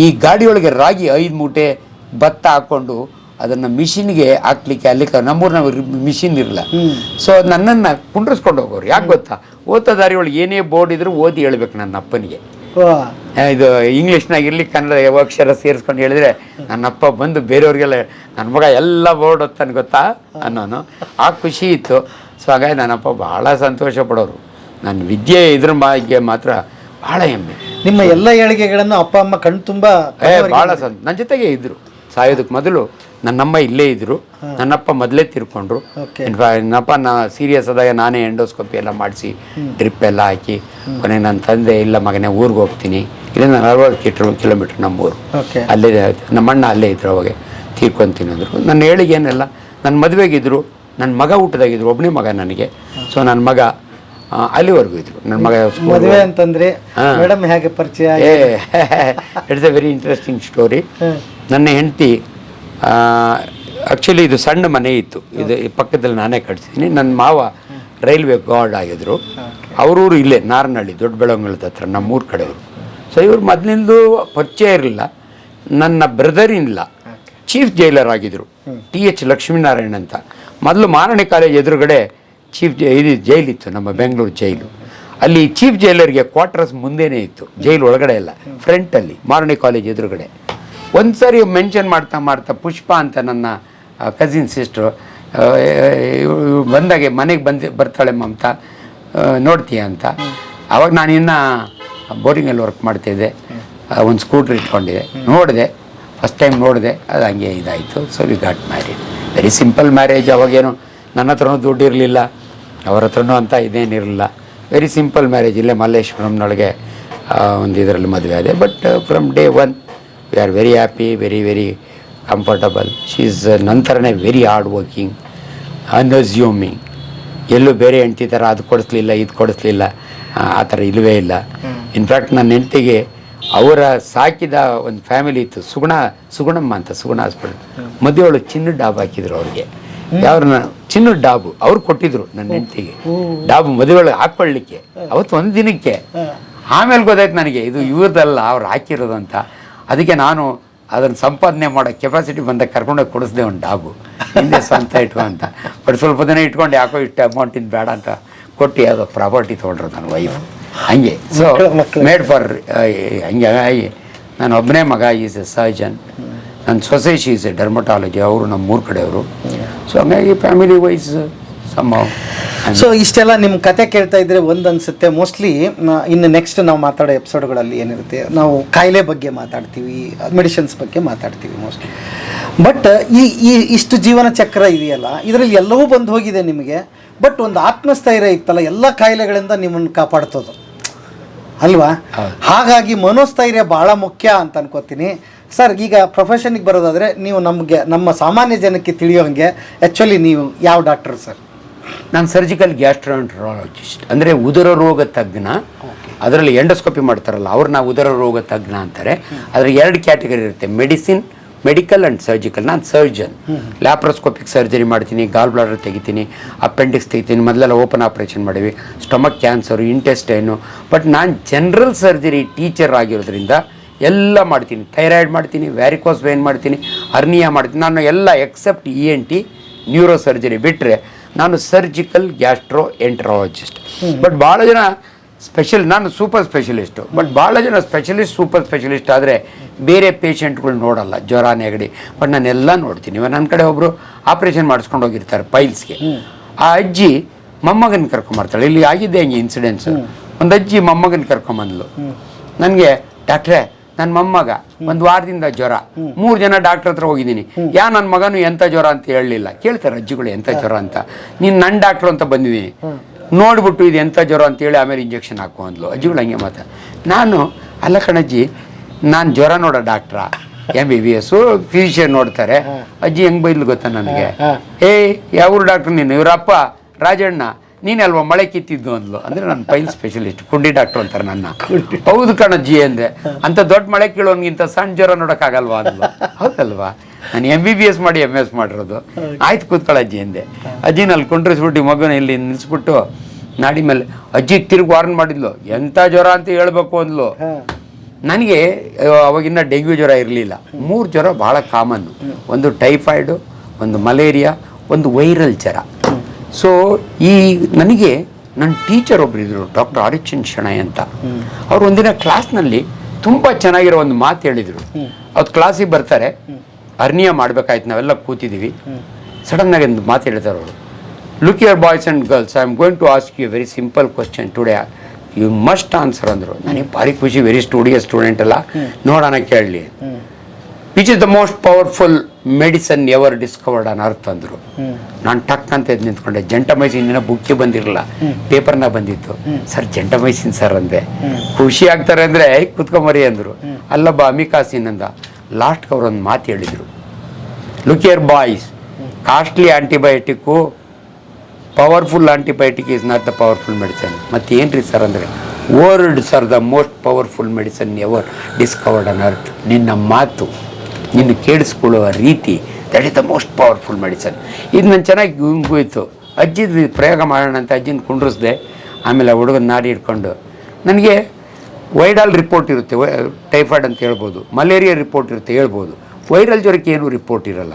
ಈ ಗಾಡಿಯೊಳಗೆ ರಾಗಿ ಐದು ಮೂಟೆ ಭತ್ತ ಹಾಕ್ಕೊಂಡು ಅದನ್ನು ಮಿಷಿನ್ಗೆ ಹಾಕ್ಲಿಕ್ಕೆ ಅಲ್ಲಿ ನಮ್ಮೂರ್ನ ಮಿಷಿನ್ ಇರಲ್ಲ. ಸೊ ನನ್ನನ್ನು ಕುಂಡ್ರಿಸ್ಕೊಂಡು ಹೋಗೋರು. ಯಾಕೆ ಗೊತ್ತಾ? ಓದ್ತಾ ದಾರಿ ಒಳಗೆ ಏನೇ ಬೋರ್ಡ್ ಇದ್ರೂ ಓದಿ ಹೇಳ್ಬೇಕು ನನ್ನ ಅಪ್ಪನಿಗೆ. ಇದು ಇಂಗ್ಲೀಷ್ನಾಗ ಇರ್ಲಿ ಕನ್ನಡ ಯಾವ ಅಕ್ಷರ ಸೇರಿಸ್ಕೊಂಡು ಹೇಳಿದ್ರೆ ನನ್ನಪ್ಪ ಬಂದು ಬೇರೆಯವ್ರಿಗೆಲ್ಲ ನನ್ನ ಮಗ ಎಲ್ಲ ಬೋರ್ಡ್ ಓದ್ತಾನೆ ಗೊತ್ತಾ? ಅನ್ನೋನು. ಆ ಖುಷಿ ಇತ್ತು. ಸೊ ಹಾಗಾಗಿ ನನ್ನಪ್ಪ ಭಾಳ ಸಂತೋಷ ಪಡೋರು ನನ್ನ ವಿದ್ಯೆ ಇದ್ರ ಬಗ್ಗೆ ಮಾತ್ರ ಭಾಳ ಹೆಮ್ಮೆ. ನಿಮ್ಮ ಎಲ್ಲ ಏಳಿಗೆಗಳನ್ನು ಅಪ್ಪ ಅಮ್ಮ ಕಣ್ಣು ತುಂಬಾ ಏ ಭಾಳ ಸಂತ ನನ್ನ ಜೊತೆಗೆ ಇದ್ರು. ಸಾಯೋದಕ್ಕೆ ಮೊದಲು ನನ್ನಮ್ಮ ಇಲ್ಲೇ ಇದ್ರು. ನನ್ನಪ್ಪ ಮೊದಲೇ ತಿರ್ಕೊಂಡ್ರು. ನನ್ನಪ್ಪ ನಾ ಸೀರಿಯಸ್ ಆದಾಗ ನಾನೇ ಎಂಡೋಸ್ಕೋಪಿ ಎಲ್ಲ ಮಾಡಿಸಿ ಡ್ರಿಪ್ ಎಲ್ಲ ಹಾಕಿ ಕೊನೆ ನನ್ನ ತಂದೆ ಇಲ್ಲ ಮಗನೇ ಊರಿಗೆ ಹೋಗ್ತೀನಿ. ಇಲ್ಲಿಂದ ನಲವತ್ತು ಕಿಟ್ರ್ ಕಿಲೋಮೀಟ್ರ್ ನಮ್ಮ ಊರು ಅಲ್ಲೇ ನಮ್ಮಣ್ಣ ಅಲ್ಲೇ ಇದ್ರು ಅವಾಗ. ತೀರ್ಕೊಂತೀನಿ ಅಂದರು ನನ್ನ ಏಳಿಗೇನೆಲ್ಲ ನನ್ನ ಮದುವೆಗಿದ್ರು ನನ್ನ ಮಗ ಊಟದಾಗಿದ್ರು ಒಬ್ಬನೇ ಮಗ ನನಗೆ. ಸೊ ನನ್ನ ಮಗ ಅಲ್ಲಿವರೆಗೂ ಇದ್ರು. ನನ್ನ ಮಗ ಮದುವೆ ಅಂತಂದ್ರೆ. ಮೇಡಮ್ ಹೇಗೆ ಪರಿಚಯ it's a very interesting story ನನ್ನ ಹೆಂಡತಿ ಆ್ಯಕ್ಚುಲಿ ಇದು ಸಣ್ಣ ಮನೆ ಇತ್ತು. ಇದು ಈ ಪಕ್ಕದಲ್ಲಿ ನಾನೇ ಕಟ್ಸಿದ್ದೀನಿ ನನ್ನ ಮಾವ ರೈಲ್ವೆ ಗಾರ್ಡ್ ಆಗಿದ್ರು. ಅವರೂರು ಇಲ್ಲೇ ನಾರನಹಳ್ಳಿ ದೊಡ್ಡ ಬೆಳವಂಗಲದ ಹತ್ರ ನಮ್ಮೂರ ಕಡೆಯವರು. ಸೊ ಇವರು ಮೊದಲಿಂದು ಪರಿಚಯ ಇರಲಿಲ್ಲ. ನನ್ನ ಬ್ರದರ್ ಇಲ್ಲ ಚೀಫ್ ಜೈಲರ್ ಆಗಿದ್ರು. ಟಿ ಎಚ್ ಲಕ್ಷ್ಮೀನಾರಾಯಣ್ ಅಂತ. ಮೊದಲು ಮಾರಣಿ ಕಾಲೇಜ್ ಎದುರುಗಡೆ ಚೀಫ್ ಇದು ಜೈಲಿತ್ತು ನಮ್ಮ ಬೆಂಗಳೂರು ಜೈಲು. ಅಲ್ಲಿ ಚೀಫ್ ಜೈಲರ್ಗೆ ಕ್ವಾರ್ಟರ್ಸ್ ಮುಂದೆನೇ ಇತ್ತು, ಜೈಲು ಒಳಗಡೆ ಎಲ್ಲ ಫ್ರಂಟಲ್ಲಿ ಮಾರಣಿ ಕಾಲೇಜ್ ಎದುರುಗಡೆ. ಒಂದು ಸಾರಿ ಮೆನ್ಷನ್ ಮಾಡ್ತಾ ಮಾಡ್ತಾ ಪುಷ್ಪ ಅಂತ ನನ್ನ ಕಸಿನ್ ಸಿಸ್ಟ್ರು ಬಂದಾಗೆ ಮನೆಗೆ ಬಂದು, ಬರ್ತಾಳೆ ಮಮತಾ ನೋಡ್ತೀಯ ಅಂತ. ಅವಾಗ ನಾನು ಇನ್ನು ಬೋರಿಂಗಲ್ಲಿ ವರ್ಕ್ ಮಾಡ್ತಿದ್ದೆ ಒಂದು ಸ್ಕೂಟ್ರ್ ಇಟ್ಕೊಂಡಿದ್ದೆ, ನೋಡಿದೆ ಫಸ್ಟ್ ಟೈಮ್ ನೋಡಿದೆ, ಅದು ಹಂಗೆ ಇದಾಯಿತು so we got marriage very simple marriage ಅವಾಗೇನು ನನ್ನ ಹತ್ರನೂ ದುಡ್ಡು ಇರಲಿಲ್ಲ ಅವ್ರ ಹತ್ರನೂ ಅಂತ ಇದೇನಿರಲಿಲ್ಲ. ವೆರಿ ಸಿಂಪಲ್ ಮ್ಯಾರೇಜ್ ಇಲ್ಲೇ ಮಲ್ಲೇಶ್ವರಂನೊಳಗೆ ಒಂದು ಇದರಲ್ಲಿ ಮದುವೆ ಆದೆ. But from day one we are very happy very very comfortable she is ನಂತರನೇ ವೆರಿ ಹಾರ್ಡ್ ವರ್ಕಿಂಗ್ ಅನ್ಅಸ್ಯೂಮಿಂಗ್ ಎಲ್ಲೂ ಬೇರೆ ಹೆಂಡ್ತಿ ಥರ ಅದು ಕೊಡಿಸ್ಲಿಲ್ಲ ಇದು ಕೊಡಿಸ್ಲಿಲ್ಲ ಆ ಆ ಥರ ಇಲ್ಲವೇ ಇಲ್ಲ. ಇನ್ಫ್ಯಾಕ್ಟ್ ನನ್ನ ಹೆಂಡ್ತಿಗೆ ಅವರ ಸಾಕಿದ ಒಂದು ಫ್ಯಾಮಿಲಿ ಇತ್ತು. ಸುಗುಣ ಸುಗುಣಮ್ಮ ಅಂತ ಸುಗುಣ ಹಾಸ್ಪಿಟಲ್ ಮದುವೆ ಒಳಗೆ ಚಿನ್ನದ ಡಾಬ್ ಹಾಕಿದ್ರು ಅವ್ರಿಗೆ. ಯಾವ್ರನ್ನ ಚಿನ್ನ ಡಾಬು ಅವ್ರು ಕೊಟ್ಟಿದ್ರು ನನ್ನ ಹೆಂಡತಿಗೆ. ಡಾಬು ಮದುವೆ ಒಳಗೆ ಹಾಕ್ಕೊಳ್ಳಿಕ್ಕೆ. ಅವತ್ತು ಒಂದು ದಿನಕ್ಕೆ. ಆಮೇಲೆ ಗೊತ್ತಾಯ್ತು ನನಗೆ ಇದು ಇವ್ರದಲ್ಲ ಅವ್ರು ಹಾಕಿರೋದು ಅಂತ. ಅದಕ್ಕೆ ನಾನು ಅದನ್ನು ಸಂಪಾದನೆ ಮಾಡೋ ಕೆಪಾಸಿಟಿ ಬಂದಾಗ ಕರ್ಕೊಂಡೋಗಿ ಕೊಡಿಸ್ದೆ ಒಂದು ಡಾಬು. ಹಿಂದೆ ಸ್ವಂತ ಇಟ್ಕೊ ಅಂತ. ಬಟ್ ಸ್ವಲ್ಪ ದಿನ ಇಟ್ಕೊಂಡು ಯಾಕೋ ಇಷ್ಟು ಅಮೌಂಟಿಂದ ಬೇಡ ಅಂತ ಕೊಟ್ಟು ಯಾವುದೋ ಪ್ರಾಪರ್ಟಿ ತೊಗೊಂಡ್ರು ನನ್ನ ವೈಫ್ ಹಂಗೆ. ಸೊ. ಮೇಡ್ ಫಾರ್ ಹಂಗೆ ಹಾಗಾಗಿ ನಾನು ಒಬ್ಬನೇ ಮಗ ಈಸ್ ಎ ಸರ್ಜನ್ ನನ್ನ ಸೊಸೈಟಿ ಈಸ್ ಎ ಡರ್ಮಟಾಲಜಿ ಅವರು ನಮ್ಮ ಮೂರು ಕಡೆಯವರು. ಸೊ ಹಂಗಾಗಿ ಫ್ಯಾಮಿಲಿ ವೈಸ್ ಸಮ್ ಸೊ ಇಷ್ಟೆಲ್ಲ ನಿಮ್ಮ ಕತೆ ಕೇಳ್ತಾ ಇದ್ರೆ ಒಂದು ಅನ್ಸುತ್ತೆ. ಮೋಸ್ಟ್ಲಿ ಇನ್ನು ನೆಕ್ಸ್ಟ್ ನಾವು ಮಾತಾಡೋ ಎಪಿಸೋಡ್ಗಳಲ್ಲಿ ಏನಿರುತ್ತೆ. ನಾವು ಕಾಯಿಲೆ ಬಗ್ಗೆ ಮಾತಾಡ್ತೀವಿ ಮೆಡಿಸಿನ್ಸ್ ಬಗ್ಗೆ ಮಾತಾಡ್ತೀವಿ ಮೋಸ್ಟ್ಲಿ ಬಟ್ ಈ ಈ ಇಷ್ಟು ಜೀವನ ಚಕ್ರ ಇದೆಯಲ್ಲ ಇದರಲ್ಲಿ ಎಲ್ಲವೂ ಬಂದು ಹೋಗಿದೆ ನಿಮಗೆ. ಬಟ್ ಒಂದು ಆತ್ಮಸ್ಥೈರ್ಯ ಇತ್ತಲ್ಲ ಎಲ್ಲ ಕಾಯಿಲೆಗಳಿಂದ ನಿಮ್ಮನ್ನು ಕಾಪಾಡ್ತದೆ ಅಲ್ವಾ? ಹಾಗಾಗಿ ಮನೋಸ್ಥೈರ್ಯ ಬಹಳ ಮುಖ್ಯ ಅಂತ ಅನ್ಕೋತೀನಿ. ಸರ್ ಈಗ ಪ್ರೊಫೆಷನ್ಗೆ ಬರೋದಾದ್ರೆ ನೀವು ನಮಗೆ ನಮ್ಮ ಸಾಮಾನ್ಯ ಜನಕ್ಕೆ ತಿಳಿಯೋ ತಿಳಿಯೋಂಗೆ ಆ್ಯಕ್ಚುಲಿ ನೀವು ಯಾವ ಡಾಕ್ಟರ್ ಸರ್? ನಾನು ಸರ್ಜಿಕಲ್ ಗ್ಯಾಸ್ಟ್ರಾಂಟ್ರಾಲಜಿಸ್ಟ್ ಅಂದರೆ ಉದರ ರೋಗ ತಜ್ಞ. ಅದರಲ್ಲಿ ಎಂಡೋಸ್ಕೋಪಿ ಮಾಡ್ತಾರಲ್ಲ ಅವ್ರನ್ನ ಉದರ ರೋಗ ತಜ್ಞ ಅಂತಾರೆ. ಅದ್ರಲ್ಲಿ ಎರಡು ಕ್ಯಾಟಗರಿ ಇರುತ್ತೆ ಮೆಡಿಸಿನ್ ಮೆಡಿಕಲ್ ಆ್ಯಂಡ್ ಸರ್ಜಿಕಲ್ ನಾನು ಸರ್ಜನ್ ಲ್ಯಾಪ್ರೋಸ್ಕೋಪಿಕ್ ಸರ್ಜರಿ ಮಾಡ್ತೀನಿ ಗಾಲ್ ಬ್ಲಾಡರ್ ತೆಗಿತೀನಿ ಅಪೆಂಡಿಕ್ಸ್ ತೆಗಿತೀನಿ ಮೊದಲೆಲ್ಲ ಓಪನ್ ಆಪ್ರೇಷನ್ ಮಾಡಿವಿ ಸ್ಟಮಕ್ ಕ್ಯಾನ್ಸರು ಇಂಟೆಸ್ಟೈನು ಬಟ್ ನಾನು ಜನರಲ್ ಸರ್ಜರಿ ಟೀಚರ್ ಆಗಿರೋದ್ರಿಂದ ಎಲ್ಲ ಮಾಡ್ತೀನಿ. ಥೈರಾಯ್ಡ್ ಮಾಡ್ತೀನಿ ವ್ಯಾರಿಕೋಸ್ ವೇನ್ ಮಾಡ್ತೀನಿ ಅರ್ನಿಯಾ ಮಾಡ್ತೀನಿ. ನಾನು ಎಲ್ಲ except E N T neuro surgery ಬಿಟ್ಟರೆ ನಾನು ಸರ್ಜಿಕಲ್ ಗ್ಯಾಸ್ಟ್ರೋ ಎಂಟ್ರಾಲಜಿಸ್ಟ್ ಬಟ್ ಭಾಳ ಜನ ಸ್ಪೆಷಲ್ ನಾನು ಸೂಪರ್ ಸ್ಪೆಷಲಿಸ್ಟು ಬಟ್ ಭಾಳ ಜನ ಸ್ಪೆಷಲಿಸ್ಟ್ ಸೂಪರ್ ಸ್ಪೆಷಲಿಸ್ಟ್ ಆದರೆ ಬೇರೆ ಪೇಷಂಟ್ಗಳು ನೋಡಲ್ಲ ಜ್ವರ ನೆಗಡಿ ಬಟ್ ನಾನೆಲ್ಲ ನೋಡ್ತೀನಿ. ಇವಾಗ ನನ್ನ ಕಡೆ ಒಬ್ಬರು ಆಪ್ರೇಷನ್ ಮಾಡಿಸ್ಕೊಂಡು ಹೋಗಿರ್ತಾರೆ ಪೈಲ್ಸ್ಗೆ. ಆ ಅಜ್ಜಿ ಮೊಮ್ಮಗನ ಕರ್ಕೊಂಬರ್ತಾಳೆ. ಇಲ್ಲಿ ಆಗಿದ್ದೆ ಹಂಗೆ ಇನ್ಸಿಡೆನ್ಸ್ ಒಂದು ಅಜ್ಜಿ ಮೊಮ್ಮಗನ ಕರ್ಕೊಂಬಂದ್ಲು. ನನಗೆ ಡಾಕ್ಟ್ರೇ ನನ್ನ ಮೊಮ್ಮಗ ಒಂದು ವಾರದಿಂದ ಜ್ವರ. ಮೂರು ಜನ ಡಾಕ್ಟರ್ ಹತ್ರ ಹೋಗಿದ್ದೀನಿ. ಯಾ ನನ್ನ ಮಗನು ಎಂಥ ಜ್ವರ ಅಂತ ಹೇಳಲಿಲ್ಲ. ಕೇಳ್ತಾರೆ ಅಜ್ಜಿಗಳು ಎಂಥ ಜ್ವರ ಅಂತ. ನೀನು ನನ್ನ ಡಾಕ್ಟ್ರು ಅಂತ ಬಂದಿದ್ದೀನಿ. ನೋಡ್ಬಿಟ್ಟು ಇದು ಎಂಥ ಜ್ವರ ಅಂತೇಳಿ ಆಮೇಲೆ ಇಂಜೆಕ್ಷನ್ ಹಾಕು ಅಂದ್ಲು. ಅಜ್ಜಿಗಳು ಹಂಗೆ ಮಾತ ನಾನು ಅಲ್ಲ ಕಣಜ್ಜಿ ನಾನು ಜ್ವರ ನೋಡೋ doctor M B B S physician ನೋಡ್ತಾರೆ. ಅಜ್ಜಿ ಹೆಂಗ್ ಬೈದ್ಲು ಗೊತ್ತಾ ನನಗೆ? ಏಯ್ ಯಾವ ಡಾಕ್ಟ್ರ್ ನೀನು? ಇವರಪ್ಪ ರಾಜಣ್ಣ. ನೀನಲ್ವಾ ಮಳೆ ಕಿತ್ತಿದ್ದು ಅಂದ್ಲು. ಅಂದ್ರೆ ನಾನು ಪೈಲ್ ಸ್ಪೆಷಲಿಸ್ಟ್ ಕುಂಡಿ ಡಾಕ್ಟರ್ ಅಂತಾರೆ ನನ್ನ. ಹೌದು ಕಣಜ್ಜಿ ಅಂದೆ ಅಂತ ದೊಡ್ಡ ಮಳೆ ಕೀಳೋನ್ಗಿಂತ ಸಣ್ಣ ಜ್ವರ ನೋಡೋಕ್ಕಾಗಲ್ವಾ ಅಂದ್ಲು. ಹೌದಲ್ವಾ? ನಾನು ಎಂ ಬಿ ಬಿ ಎಸ್ ಮಾಡಿ ಎಂ ಎಸ್ ಮಾಡಿರೋದು. ಆಯ್ತು ಕೂತ್ಕೊಳ್ಳಜ್ಜಿ ಅಂದೆ ಅಜ್ಜಿನ ಅಲ್ಲಿ ಕುಂಡ್ರಿಸ್ಬಿಟ್ಟು ಮಗುನ ಇಲ್ಲಿ ನಿಲ್ಲಿಸ್ಬಿಟ್ಟು ನಾಡಿ ಮೇಲೆ ಅಜ್ಜಿ ತಿರುಗಿ ವಾರ್ನ್ ಮಾಡಿದ್ಲು. ಎಂಥ ಜ್ವರ ಅಂತ ಹೇಳ್ಬೇಕು ಅಂದ್ಲು. ನನಗೆ ಅವಾಗಿನ್ನ ಡೆಂಗ್ಯೂ ಜ್ವರ ಇರಲಿಲ್ಲ. ಮೂರು ಜ್ವರ ಭಾಳ ಕಾಮನ್ನು ಒಂದು ಟೈಫಾಯ್ಡು ಒಂದು ಮಲೇರಿಯಾ ಒಂದು ವೈರಲ್ ಜ್ವರ. ಸೊ ಈ ನನಗೆ ನನ್ನ ಟೀಚರ್ ಒಬ್ರು ಇದ್ರು ಡಾಕ್ಟರ್ ಆರಿಚನ್ ಶೆಣೈ ಅಂತ. ಅವ್ರು ಒಂದಿನ ಕ್ಲಾಸ್ನಲ್ಲಿ ತುಂಬ ಚೆನ್ನಾಗಿರೋ ಒಂದು ಮಾತು ಹೇಳಿದರು. ಅವ್ರು ಕ್ಲಾಸಿಗೆ ಬರ್ತಾರೆ ಅರ್ನಿಯ ಮಾಡ್ಬೇಕಾಯ್ತು ನಾವೆಲ್ಲ ಕೂತಿದ್ದೀವಿ ಆಗಿ ಒಂದು ಮಾತು ಹೇಳ್ತಾರೆ ಅವರು. Look your boys and girls I am going to ask you very simple question today you must answer ಅಂದರು. ನನಗೆ ಭಾರಿ ಖುಷಿ ವೆರಿ ಸ್ಟೂಡಿಯಸ್ ಸ್ಟೂಡೆಂಟ್ ಅಲ್ಲ. ನೋಡೋಣ ಕೇಳಲಿ which is the most powerful medicine ever discovered on earth ಅಂದರು. ನಾನು ಟಕ್ ಅಂತ ಎದ್ದು ನಿಂತ್ಕೊಂಡೆ. ಜಂಟಮೈಸಿನ್ ದಿನ ಬುಕ್ಕಿ ಬಂದಿರಲಿಲ್ಲ. ಪೇಪರ್ನ ಬಂದಿತ್ತು. ಸರ್ ಜಂಟಮೈಸಿನ್ ಸರ್ ಅಂದೆ. ಖುಷಿ ಆಗ್ತಾರೆ ಅಂದರೆ ಕುತ್ಕೊಂಬರಿ ಅಂದರು. ಅಲ್ಲಬ್ಬ ಅಮಿಕಾಸಿನ್ ಅಂದ ಲಾಸ್ಟ್ಗೆ ಅವ್ರು ಒಂದು ಮಾತು ಹೇಳಿದರು. Look your boys costly antibiotic powerful antibiotic is not the powerful medicine ಮತ್ತು ಏನು ರೀ ಸರ್ ಅಂದರೆ words are the most powerful medicine ever discovered on earth ನಿನ್ನ ಮಾತು. ನಿನ್ನ ಕೇಳಿಸ್ಕೊಳ್ಳುವ ರೀತಿ that is the most powerful medicine ಇದು ನಾನು ಚೆನ್ನಾಗಿ ಹೋಯ್ತು ಅಜ್ಜಿದು ಪ್ರಯೋಗ ಮಾಡೋಣ ಅಂತ ಅಜ್ಜಿನ ಕುಂಡ್ರಿಸ್ದೆ. ಆಮೇಲೆ ಆ ಹುಡುಗನ ನಾಡಿ ಇಟ್ಕೊಂಡು ನನಗೆ ವೈರಲ್ ರಿಪೋರ್ಟ್ ಇರುತ್ತೆ ಟೈಫಾಯ್ಡ್ ಅಂತ ಹೇಳ್ಬೋದು, ಮಲೇರಿಯಾ ರಿಪೋರ್ಟ್ ಇರುತ್ತೆ ಹೇಳ್ಬೋದು. ವೈರಲ್ ಜ್ವರಕ್ಕೆ ಏನೂ ರಿಪೋರ್ಟ್ ಇರಲ್ಲ.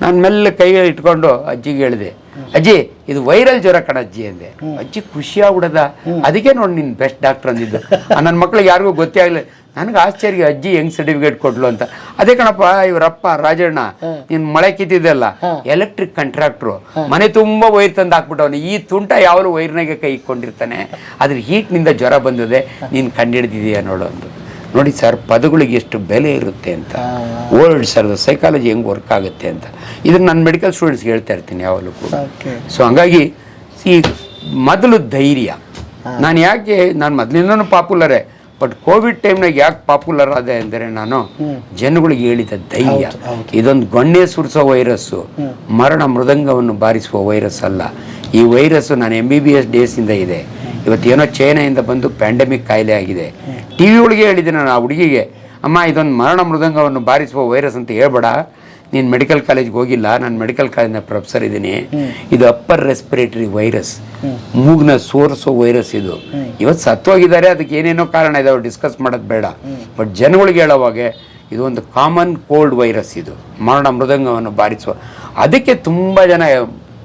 ನಾನು ಮೆಲ್ಲ ಕೈ ಇಟ್ಕೊಂಡು ಅಜ್ಜಿಗೆ ಹೇಳಿದೆ, ಅಜ್ಜಿ, ಇದು ವೈರಲ್ ಜ್ವರ ಕಣ ಅಜ್ಜಿ, ಅಂದೆ. ಅಜ್ಜಿ ಖುಷಿಯಾಗ್ಬಿಡದ ಅದಕ್ಕೆ ನೋಡಿ ನಿನ್ನ ಬೆಸ್ಟ್ ಡಾಕ್ಟರ್ ಅಂದಿದ್ದು. ನನ್ನ ಮಕ್ಳಿಗೆ ಯಾರಿಗೂ ಗೊತ್ತೇ ಆಗಲಿಲ್ಲ. ನನಗೆ ಆಶ್ಚರ್ಯ ಅಜ್ಜಿ ಹೆಂಗ್ ಸರ್ಟಿಫಿಕೇಟ್ ಕೊಡ್ಲು ಅಂತ. ಅದೇ ಕಣಪ್ಪ ಇವರಪ್ಪ ರಾಜಣ್ಣ ನಿನ್ ಮಳೆ ಕಿತ್ತಿದ್ದಲ್ಲ. ಎಲೆಕ್ಟ್ರಿಕ್ ಕಾಂಟ್ರಾಕ್ಟ್ರು ಮನೆ ತುಂಬಾ ವೈರ್ ತಂದು ಹಾಕ್ಬಿಟ್ಟವನು. ಈ ತುಂಟ ಯಾವಾಗಲೂ ವೈರ್ನಾಗೆ ಕೈ ಇಕ್ಕೊಂಡಿರ್ತಾನೆ? ಅದ್ರ ಹೀಟ್ನಿಂದ ಜ್ವರ ಬಂದಿದೆ ನೀನ್ ಕಂಡಿಡ್ದಿದೀಯ ನೋಡು ಅಂದು. ನೋಡಿ ಸರ್ ಪದಗಳಿಗೆ ಎಷ್ಟು ಬೆಲೆ ಇರುತ್ತೆ ಅಂತ. ಓಲ್ಡ್ ಸರ್ ಸೈಕಾಲಜಿ ಹೆಂಗ್ ವರ್ಕ್ ಆಗುತ್ತೆ ಅಂತ. ಇದನ್ನ ನಾನು ಮೆಡಿಕಲ್ ಸ್ಟೂಡೆಂಟ್ಸ್ಗೆ ಹೇಳ್ತಾ ಇರ್ತೀನಿ ಯಾವಾಗಲೂ ಕೂಡ. ಸೊ ಹಂಗಾಗಿ ಈ ಮೊದಲು ಧೈರ್ಯ. ನಾನು ಯಾಕೆ ನಾನು ಮೊದಲಿಂದನೂ ಪಾಪ್ಯುಲರೇ ಬಟ್ ಕೋವಿಡ್ ಟೈಮ್ನಾಗ ಯಾಕೆ ಪಾಪ್ಯುಲರ್ ಆದೆ ಅಂದರೆ ನಾನು ಜನಗಳಿಗೆ ಹೇಳಿದ ಧೈರ್ಯ. ಇದೊಂದು ಗೊಣ್ಣೆ ಸುರಿಸೋ ವೈರಸ್ಸು ಮರಣ ಮೃದಂಗವನ್ನು ಬಾರಿಸುವ ವೈರಸ್ ಅಲ್ಲ. ಈ ವೈರಸ್ಸು ನಾನು ಎಂ ಬಿ ಬಿ ಎಸ್ ಡೇಸಿಂದ ಇದೆ ಇವತ್ತೇನೋ ಚೈನಾಯಿಂದ ಬಂದು ಪ್ಯಾಂಡಮಿಕ್ ಕಾಯಿಲೆ ಆಗಿದೆ. ಟಿ ವಿ ಒಳಗೆ ಹೇಳಿದ್ದೆ ನಾನು ಆ ಹುಡುಗಿಗೆ ಅಮ್ಮ ಇದೊಂದು ಮರಣ ಮೃದಂಗವನ್ನು ಬಾರಿಸುವ ವೈರಸ್ ಅಂತ ಹೇಳ್ಬೇಡ. ನೀನು ಮೆಡಿಕಲ್ ಕಾಲೇಜ್ಗೆ ಹೋಗಿಲ್ಲ ನಾನು ಮೆಡಿಕಲ್ ಕಾಲೇಜ್ನ ಪ್ರೊಫೆಸರ್ ಇದ್ದೀನಿ ಇದು ಅಪ್ಪರ್ ರೆಸ್ಪಿರೇಟರಿ ವೈರಸ್ ಮೂಗ್ನ ಸೋರಿಸೋ ವೈರಸ್ ಇದು. ಇವತ್ತು ಸತ್ತೋಗಿದ್ದಾರೆ ಅದಕ್ಕೆ ಏನೇನೋ ಕಾರಣ ಇದಾವೆ ಡಿಸ್ಕಸ್ ಮಾಡೋದು ಬೇಡ. ಬಟ್ ಜನಗಳಿಗೆ ಹೇಳೋವಾಗೆ ಇದು ಒಂದು ಕಾಮನ್ ಕೋಲ್ಡ್ ವೈರಸ್ ಇದು. ಮರಣ ಮೃದಂಗವನ್ನು ಬಾರಿಸುವ. ಅದಕ್ಕೆ ತುಂಬ ಜನ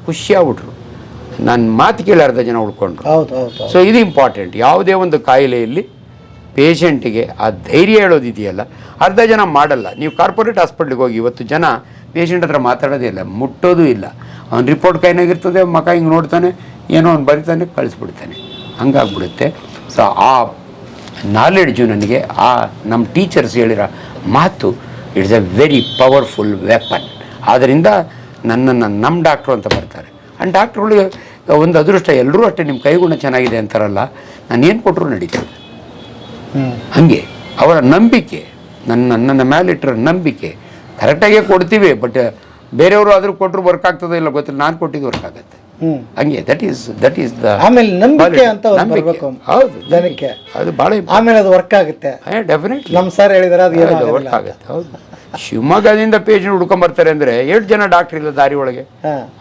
ಖುಷಿಯಾಗ್ಬಿಟ್ರು ನನ್ನ ಮಾತು ಕೇಳಾರ್ದ ಜನ ಉಳ್ಕೊಂಡ್ರು. ಸೊ ಇದು ಇಂಪಾರ್ಟೆಂಟ್ ಯಾವುದೇ ಒಂದು ಕಾಯಿಲೆಯಲ್ಲಿ ಪೇಷಂಟಿಗೆ ಆ ಧೈರ್ಯ ಹೇಳೋದಿದೆಯಲ್ಲ, ಅರ್ಧ ಜನ ಮಾಡಲ್ಲ. ನೀವು ಕಾರ್ಪೊರೇಟ್ ಹಾಸ್ಪಿಟ್ಲಿಗೆ ಹೋಗಿ ಇವತ್ತು ಜನ ಪೇಷಂಟ್ ಹತ್ರ ಮಾತಾಡೋದೇ ಇಲ್ಲ, ಮುಟ್ಟೋದು ಇಲ್ಲ. ಅವ್ನು ರಿಪೋರ್ಟ್ ಕೈನಾಗಿರ್ತದೆ ಮಕ ಹಿಂಗೆ ನೋಡ್ತಾನೆ, ಏನೋ ಅವ್ನು ಬರಿತಾನೆ, ಕಳಿಸ್ಬಿಡ್ತಾನೆ. ಹಂಗಾಗ್ಬಿಡುತ್ತೆ. ಸೊ ಆ ನಾಲೆಡ್ಜು ನನಗೆ, ಆ ನಮ್ಮ ಟೀಚರ್ಸ್ ಹೇಳಿರೋ ಮಾತು it's a very powerful weapon ಆದ್ದರಿಂದ ನನ್ನನ್ನು ನಮ್ಮ ಡಾಕ್ಟ್ರು ಅಂತ ಬರ್ತಾರೆ. ಆ್ಯಂಡ್ ಡಾಕ್ಟ್ರುಗಳಿಗೆ ಒಂದು ಅದೃಷ್ಟ ಎಲ್ಲರೂ ಅಷ್ಟೇ ನಿಮ್ಮ ಕೈಗುಣ ಚೆನ್ನಾಗಿದೆ ಅಂತಾರಲ್ಲ ನಾನು ಏನು ಕೊಟ್ಟರು ನಡೀತದೆ. ಹಾಗೆ ಅವರ ನಂಬಿಕೆ ನನ್ನ ನನ್ನ ಮೇಲಿಟ್ಟಿರೋ ನಂಬಿಕೆ ಕರೆಕ್ಟಾಗೆ ಕೊಡ್ತೀವಿ ಬಟ್ ಬೇರೆಯವರು ಆದರೂ ಕೊಟ್ಟರು ವರ್ಕ್ ಆಗ್ತದೋ ಇಲ್ಲ ಗೊತ್ತಿಲ್ಲ ನಾನು ಕೊಟ್ಟಿದ್ದು ವರ್ಕ್ ಆಗುತ್ತೆ. ಹಂಗೆ that is that is the ಆಮೇಲೆ ನಂಬಿಕೆ ಅಂತ ಬರಬೇಕು. ಹೌದು ಜನಕ್ಕೆ. ಅದು ಭಾಳ ಆಮೇಲೆ ಅದು ವರ್ಕ್ ಆಗುತ್ತೆ. ಡೆಫಿನೆಟ್ಲಿ ನಮ್ಮ ಸರ್ ಹೇಳಿದಾರೆ ಅದು ವರ್ಕ್ ಆಗುತ್ತೆ ಹೌದು. ಶಿವಮೊಗ್ಗದಿಂದ ಪೇಷಂಟ್ ಹುಡ್ಕೊಂಬರ್ತಾರೆ ಅಂದರೆ ಎಷ್ಟು ಜನ ಡಾಕ್ಟ್ರ್ ಇಲ್ಲ ದಾರಿ ಒಳಗೆ.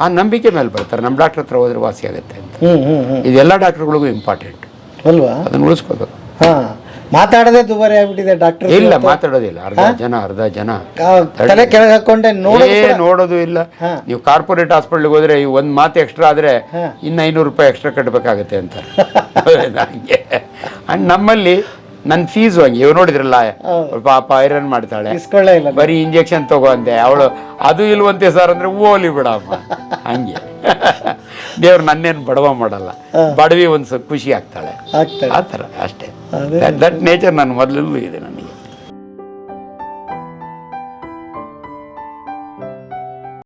ಆ ನಂಬಿಕೆ ಮೇಲೆ ಬರ್ತಾರೆ. ನಮ್ಮ ಡಾಕ್ಟ್ರ್ ಹತ್ರ ಹೋದ್ರೆ ವಾಸಿ ಆಗುತ್ತೆ ಅಂತ. ಇದೆಲ್ಲ ಡಾಕ್ಟರ್ಗಳಿಗೂ ಇಂಪಾರ್ಟೆಂಟ್ ಅಲ್ವಾ? ಅದನ್ನು ಉಳಿಸ್ಕೋಬೇಕು. ಹಾ. ಮಾತಾಡದೆ ದುಬಾರಿ ಆಗ್ಬಿಟ್ಟಿದೆ ಡಾಕ್ಟರ್ ಇಲ್ಲ ಮಾತಾಡೋದಿಲ್ಲ. ಅರ್ಧ ಜನ ಅರ್ಧ ಜನ. ತಲೆ ಕೆಳಗೆ ಹಾಕೊಂಡೆ ನೋಡೋದು ನೋಡೋದು ಇಲ್ಲ. ನೀವು ಕಾರ್ಪೊರೇಟ್ ಹಾಸ್ಪಿಟ್ಲಿಗೆ ಹೋದ್ರೆ ಈ ಒಂದ್ ಮಾತು ಎಕ್ಸ್ಟ್ರಾ ಆದ್ರೆ. ಇನ್ನು ಐನೂರು ರೂಪಾಯಿ ಎಕ್ಸ್ಟ್ರಾ ಕಟ್ಟಬೇಕಾಗತ್ತೆ ಅಂತ. ನಮ್ಮಲ್ಲಿ ನನ್ನ ಫೀಸ್ ಹಂಗೆ ಇವ್ ನೋಡಿದ್ರಲ್ಲ. ಪಾಪ ಐರನ್ ಮಾಡ್ತಾಳೆ. ಇಲ್ಲ. ಬರೀ ಇಂಜೆಕ್ಷನ್ ತಗೋ ಅಂದೆ ಅವಳು ಅದು ಇಲ್ವಂತೆ ಸರ್ ಅಂದ್ರೆ ಓಲಿ ಬಿಡಪ್ಪ. ಹಂಗೆ. ದೇವ್ರು ನನ್ನೇನು ಬಡವ ಮಾಡಲ್ಲ. ಬಡವಿ ಒಂದು ಖುಷಿ ಆಗ್ತಾಳೆ. ಆತರ ಆ ಥರ ಅಷ್ಟೇ. ದಟ್ ನೇಚರ್ ನಾನು ಮೊದಲಲ್ಲೂ ಇದೆ ನನಗೆ.